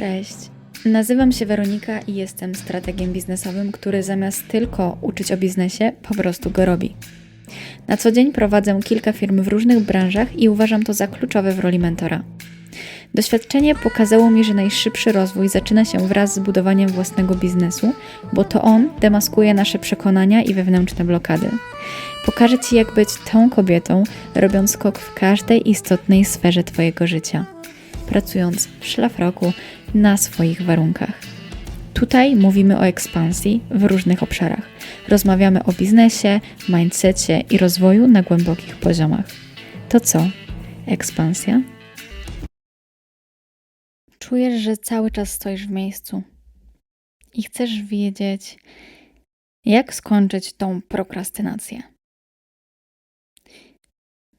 Cześć. Nazywam się Weronika i jestem strategiem biznesowym, który zamiast tylko uczyć o biznesie, po prostu go robi. Na co dzień prowadzę kilka firm w różnych branżach i uważam to za kluczowe w roli mentora. Doświadczenie pokazało mi, że najszybszy rozwój zaczyna się wraz z budowaniem własnego biznesu, bo to on demaskuje nasze przekonania i wewnętrzne blokady. Pokażę Ci, jak być tą kobietą, robiąc skok w każdej istotnej sferze Twojego życia, pracując w szlafroku na swoich warunkach. Tutaj mówimy o ekspansji w różnych obszarach. Rozmawiamy o biznesie, mindsetie i rozwoju na głębokich poziomach. To co? Ekspansja? Czujesz, że cały czas stoisz w miejscu i chcesz wiedzieć, jak skończyć tą prokrastynację.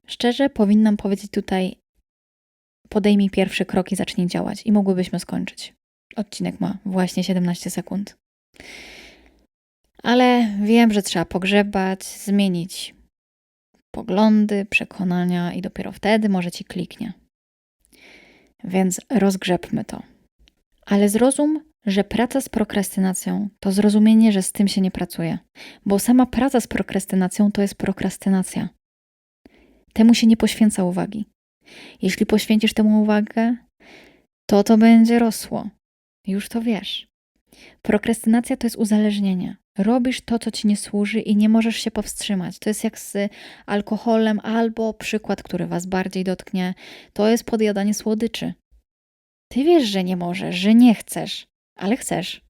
Szczerze, powinnam powiedzieć tutaj: podejmij pierwszy krok i zacznij działać, i mogłybyśmy skończyć. Odcinek ma właśnie 17 sekund. Ale wiem, że trzeba pogrzebać, zmienić poglądy, przekonania, i dopiero wtedy może ci kliknie. Więc rozgrzebmy to. Ale zrozum, że praca z prokrastynacją to zrozumienie, że z tym się nie pracuje, bo sama praca z prokrastynacją to jest prokrastynacja. Temu się nie poświęca uwagi. Jeśli poświęcisz temu uwagę, to to będzie rosło. Już to wiesz. Prokrastynacja to jest uzależnienie. Robisz to, co ci nie służy i nie możesz się powstrzymać. To jest jak z alkoholem, albo przykład, który was bardziej dotknie, to jest podjadanie słodyczy. Ty wiesz, że nie możesz, że nie chcesz, ale chcesz.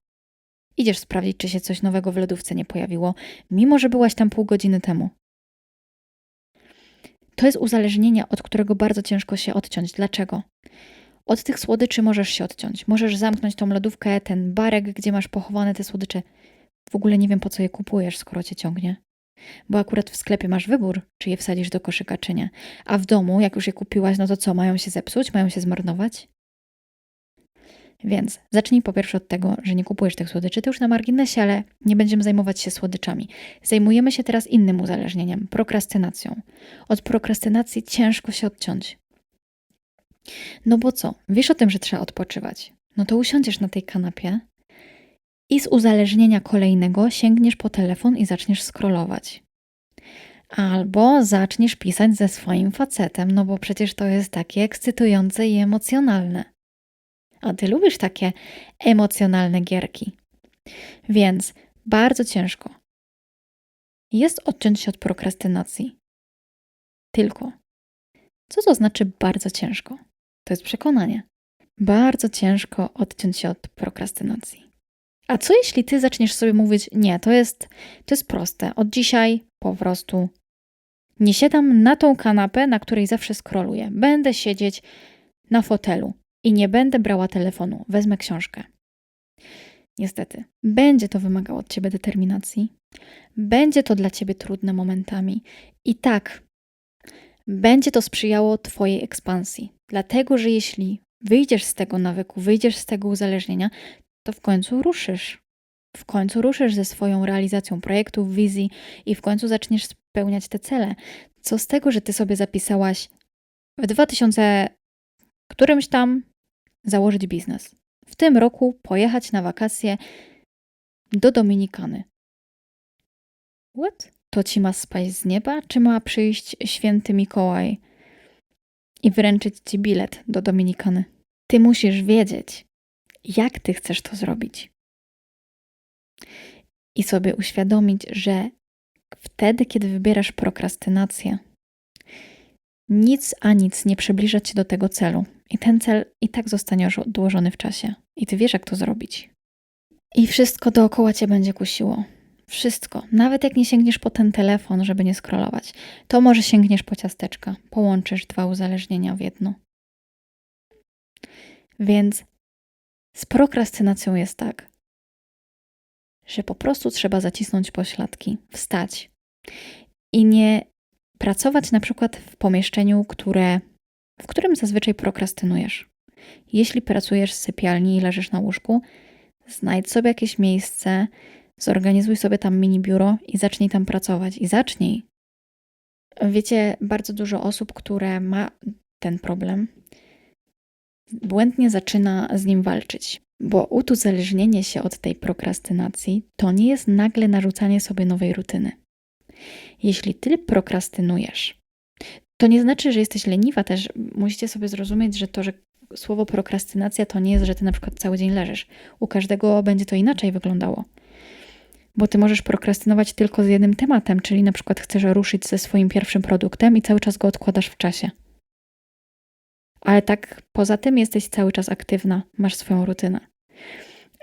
Idziesz sprawdzić, czy się coś nowego w lodówce nie pojawiło, mimo że byłaś tam pół godziny temu. To jest uzależnienie, od którego bardzo ciężko się odciąć. Dlaczego? Od tych słodyczy możesz się odciąć. Możesz zamknąć tą lodówkę, ten barek, gdzie masz pochowane te słodycze. W ogóle nie wiem, po co je kupujesz, skoro cię ciągnie. Bo akurat w sklepie masz wybór, czy je wsadzisz do koszyka, czy nie. A w domu, jak już je kupiłaś, no to co, mają się zepsuć, mają się zmarnować? Więc zacznij po pierwsze od tego, że nie kupujesz tych słodyczy. To już na marginesie, ale nie będziemy zajmować się słodyczami. Zajmujemy się teraz innym uzależnieniem prokrastynacją. Od prokrastynacji ciężko się odciąć. No bo co? Wiesz o tym, że trzeba odpoczywać. No to usiądziesz na tej kanapie i z uzależnienia kolejnego sięgniesz po telefon i zaczniesz scrollować. Albo zaczniesz pisać ze swoim facetem, no bo przecież to jest takie ekscytujące i emocjonalne. A ty lubisz takie emocjonalne gierki. Więc bardzo ciężko jest odciąć się od prokrastynacji. Tylko. Co to znaczy bardzo ciężko? To jest przekonanie. Bardzo ciężko odciąć się od prokrastynacji. A co jeśli ty zaczniesz sobie mówić, nie, to jest, to jest proste. Od dzisiaj po prostu nie siadam na tą kanapę, na której zawsze scrolluję. Będę siedzieć na fotelu i nie będę brała telefonu, wezmę książkę. Niestety, będzie to wymagało od ciebie determinacji, będzie to dla ciebie trudne momentami i tak, będzie to sprzyjało Twojej ekspansji. Dlatego, że jeśli wyjdziesz z tego nawyku, wyjdziesz z tego uzależnienia, to w końcu ruszysz. W końcu ruszysz ze swoją realizacją projektów, wizji i w końcu zaczniesz spełniać te cele. Co z tego, że ty sobie zapisałaś w 2000 którymś tam założyć biznes. W tym roku pojechać na wakacje do Dominikany. What? To ci ma spaść z nieba, czy ma przyjść święty Mikołaj i wręczyć ci bilet do Dominikany? Ty musisz wiedzieć, jak ty chcesz to zrobić. I sobie uświadomić, że wtedy, kiedy wybierasz prokrastynację, nic a nic nie przybliża cię do tego celu. I ten cel i tak zostanie odłożony w czasie. I ty wiesz, jak to zrobić. I wszystko dookoła cię będzie kusiło. Wszystko. Nawet jak nie sięgniesz po ten telefon, żeby nie scrollować, to może sięgniesz po ciasteczka. Połączysz dwa uzależnienia w jedno. Więc z prokrastynacją jest tak, że po prostu trzeba zacisnąć pośladki, wstać i nie pracować na przykład w pomieszczeniu, które, w którym zazwyczaj prokrastynujesz. Jeśli pracujesz w sypialni i leżysz na łóżku, znajdź sobie jakieś miejsce, zorganizuj sobie tam mini biuro i zacznij tam pracować. I zacznij. Wiecie, bardzo dużo osób, które ma ten problem, błędnie zaczyna z nim walczyć. Bo utuzależnienie się od tej prokrastynacji to nie jest nagle narzucanie sobie nowej rutyny. Jeśli ty prokrastynujesz, to nie znaczy, że jesteś leniwa też. Musicie sobie zrozumieć, że to, że słowo prokrastynacja to nie jest, że ty na przykład cały dzień leżysz. U każdego będzie to inaczej wyglądało. Bo ty możesz prokrastynować tylko z jednym tematem, czyli na przykład chcesz ruszyć ze swoim pierwszym produktem i cały czas go odkładasz w czasie. Ale tak poza tym jesteś cały czas aktywna, masz swoją rutynę.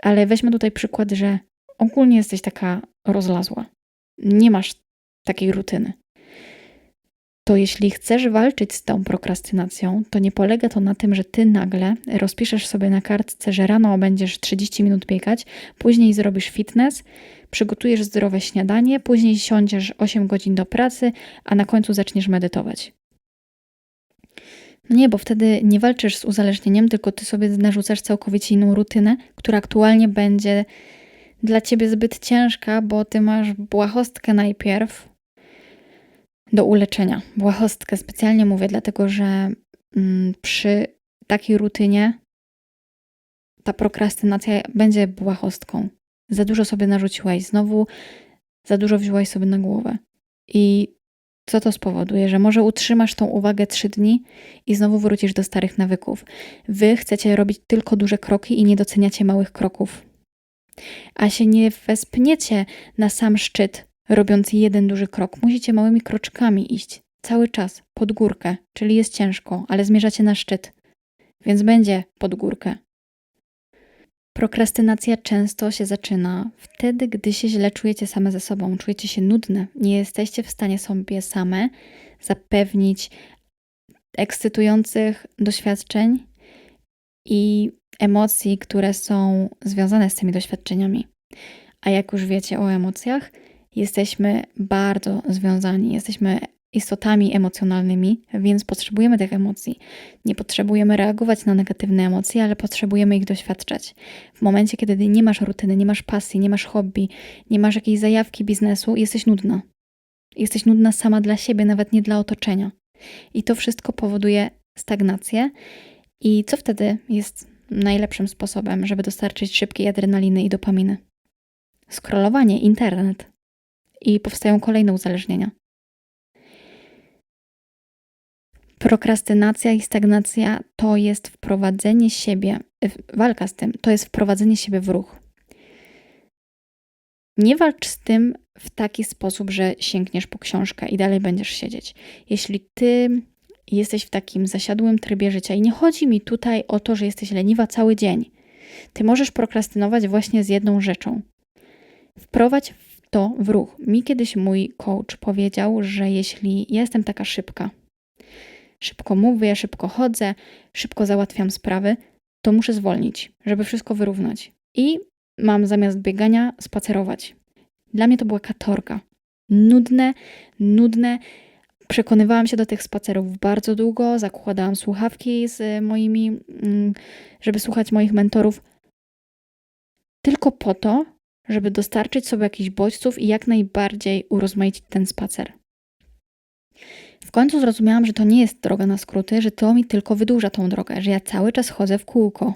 Ale weźmy tutaj przykład, że ogólnie jesteś taka rozlazła. Nie masz takiej rutyny. To jeśli chcesz walczyć z tą prokrastynacją, to nie polega to na tym, że ty nagle rozpiszesz sobie na kartce, że rano będziesz 30 minut biegać, później zrobisz fitness, przygotujesz zdrowe śniadanie, później siądziesz 8 godzin do pracy, a na końcu zaczniesz medytować. No nie, bo wtedy nie walczysz z uzależnieniem, tylko ty sobie narzucasz całkowicie inną rutynę, która aktualnie będzie dla ciebie zbyt ciężka, bo ty masz błahostkę najpierw do uleczenia. Błahostkę specjalnie mówię, dlatego że mm, przy takiej rutynie ta prokrastynacja będzie błahostką. Za dużo sobie narzuciłaś, znowu za dużo wzięłaś sobie na głowę. I co to spowoduje? Że może utrzymasz tą uwagę trzy dni i znowu wrócisz do starych nawyków. Wy chcecie robić tylko duże kroki i nie doceniacie małych kroków. A się nie wespniecie na sam szczyt, robiąc jeden duży krok. Musicie małymi kroczkami iść cały czas pod górkę, czyli jest ciężko, ale zmierzacie na szczyt, więc będzie pod górkę. Prokrastynacja często się zaczyna wtedy, gdy się źle czujecie same ze sobą, czujecie się nudne, nie jesteście w stanie sobie same zapewnić ekscytujących doświadczeń i emocji, które są związane z tymi doświadczeniami. A jak już wiecie o emocjach, jesteśmy bardzo związani, jesteśmy istotami emocjonalnymi, więc potrzebujemy tych emocji. Nie potrzebujemy reagować na negatywne emocje, ale potrzebujemy ich doświadczać. W momencie, kiedy nie masz rutyny, nie masz pasji, nie masz hobby, nie masz jakiejś zajawki biznesu, jesteś nudna. Jesteś nudna sama dla siebie, nawet nie dla otoczenia. I to wszystko powoduje stagnację. I co wtedy jest najlepszym sposobem, żeby dostarczyć szybkiej adrenaliny i dopaminy? Skrolowanie, internet. I powstają kolejne uzależnienia. Prokrastynacja i stagnacja to jest wprowadzenie siebie, walka z tym, to jest wprowadzenie siebie w ruch. Nie walcz z tym w taki sposób, że sięgniesz po książkę i dalej będziesz siedzieć. Jeśli ty jesteś w takim zasiadłym trybie życia i nie chodzi mi tutaj o to, że jesteś leniwa cały dzień, ty możesz prokrastynować właśnie z jedną rzeczą. Wprowadź to w ruch. Mi kiedyś mój coach powiedział, że jeśli jestem taka szybka, szybko mówię, szybko chodzę, szybko załatwiam sprawy, to muszę zwolnić, żeby wszystko wyrównać. I mam zamiast biegania spacerować. Dla mnie to była katorga. Nudne, nudne. Przekonywałam się do tych spacerów bardzo długo, zakładałam słuchawki z moimi, mm, żeby słuchać moich mentorów, tylko po to, żeby dostarczyć sobie jakichś bodźców i jak najbardziej urozmaicić ten spacer. W końcu zrozumiałam, że to nie jest droga na skróty, że to mi tylko wydłuża tą drogę, że ja cały czas chodzę w kółko.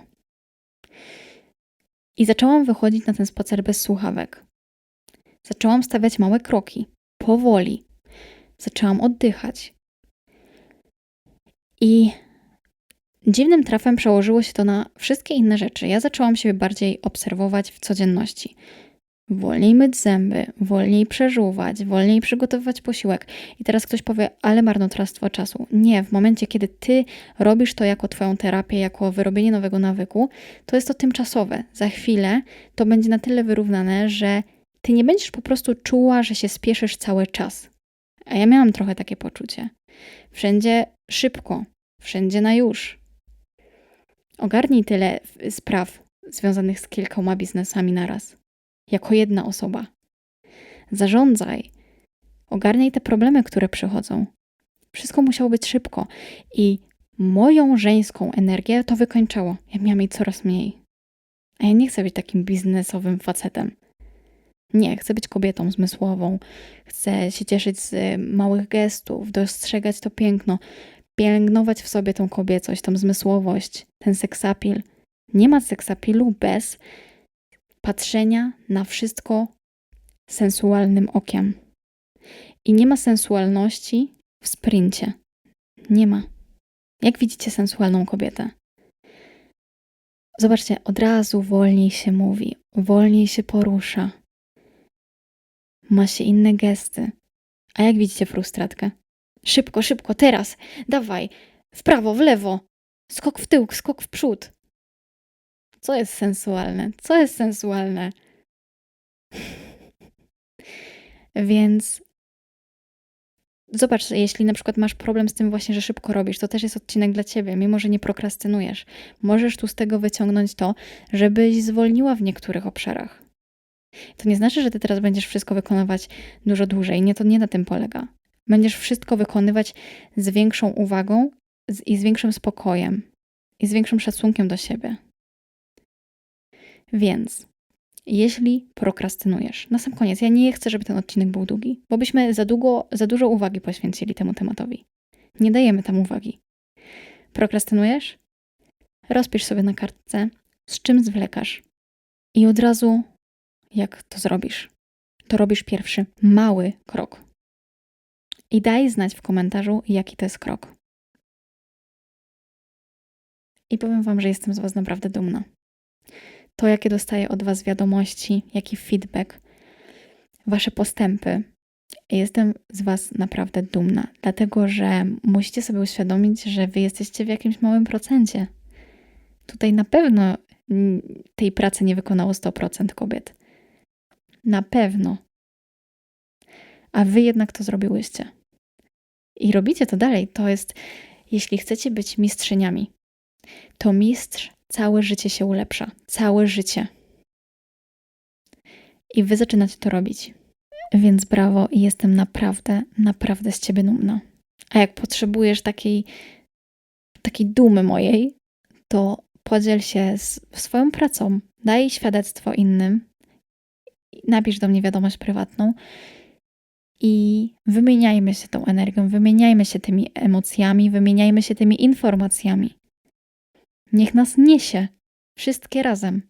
I zaczęłam wychodzić na ten spacer bez słuchawek. Zaczęłam stawiać małe kroki, powoli. Zaczęłam oddychać. I dziwnym trafem przełożyło się to na wszystkie inne rzeczy. Ja zaczęłam siebie bardziej obserwować w codzienności wolniej myć zęby, wolniej przeżuwać, wolniej przygotowywać posiłek. I teraz ktoś powie, ale marnotrawstwo czasu. Nie, w momencie, kiedy ty robisz to jako twoją terapię, jako wyrobienie nowego nawyku, to jest to tymczasowe. Za chwilę to będzie na tyle wyrównane, że ty nie będziesz po prostu czuła, że się spieszysz cały czas. A ja miałam trochę takie poczucie. Wszędzie szybko, wszędzie na już. Ogarnij tyle spraw związanych z kilkoma biznesami naraz jako jedna osoba. Zarządzaj, ogarniaj te problemy, które przychodzą. Wszystko musiało być szybko i moją żeńską energię to wykończało. Ja miałam jej coraz mniej. A ja nie chcę być takim biznesowym facetem. Nie, chcę być kobietą zmysłową, chcę się cieszyć z małych gestów, dostrzegać to piękno. Pielęgnować w sobie tą kobiecość, tą zmysłowość, ten seksapil. Nie ma seksapilu bez patrzenia na wszystko sensualnym okiem. I nie ma sensualności w sprincie. Nie ma. Jak widzicie sensualną kobietę? Zobaczcie, od razu wolniej się mówi, wolniej się porusza. Ma się inne gesty. A jak widzicie frustratkę? Szybko, szybko, teraz! Dawaj! W prawo, w lewo! Skok w tył, skok w przód. Co jest sensualne? Co jest sensualne? Więc zobacz, jeśli na przykład masz problem z tym właśnie, że szybko robisz, to też jest odcinek dla ciebie, mimo że nie prokrastynujesz. Możesz tu z tego wyciągnąć to, żebyś zwolniła w niektórych obszarach. To nie znaczy, że ty teraz będziesz wszystko wykonywać dużo dłużej. Nie, to nie na tym polega. Będziesz wszystko wykonywać z większą uwagą i z większym spokojem i z większym szacunkiem do siebie. Więc jeśli prokrastynujesz, na sam koniec, ja nie chcę, żeby ten odcinek był długi, bo byśmy za, długo, za dużo uwagi poświęcili temu tematowi. Nie dajemy tam uwagi. Prokrastynujesz? Rozpisz sobie na kartce, z czym zwlekasz. I od razu, jak to zrobisz, to robisz pierwszy mały krok. I daj znać w komentarzu, jaki to jest krok. I powiem Wam, że jestem z Was naprawdę dumna to, jakie dostaję od Was wiadomości, jaki feedback, Wasze postępy. Jestem z Was naprawdę dumna, dlatego że musicie sobie uświadomić, że Wy jesteście w jakimś małym procencie. Tutaj na pewno tej pracy nie wykonało 100% kobiet. Na pewno. A Wy jednak to zrobiłyście. I robicie to dalej. To jest, jeśli chcecie być mistrzyniami, to mistrz całe życie się ulepsza. Całe życie. I wy zaczynacie to robić. Więc brawo i jestem naprawdę, naprawdę z ciebie dumna. A jak potrzebujesz takiej, takiej dumy mojej, to podziel się z swoją pracą, daj świadectwo innym, napisz do mnie wiadomość prywatną i wymieniajmy się tą energią, wymieniajmy się tymi emocjami, wymieniajmy się tymi informacjami. Niech nas niesie. Wszystkie razem.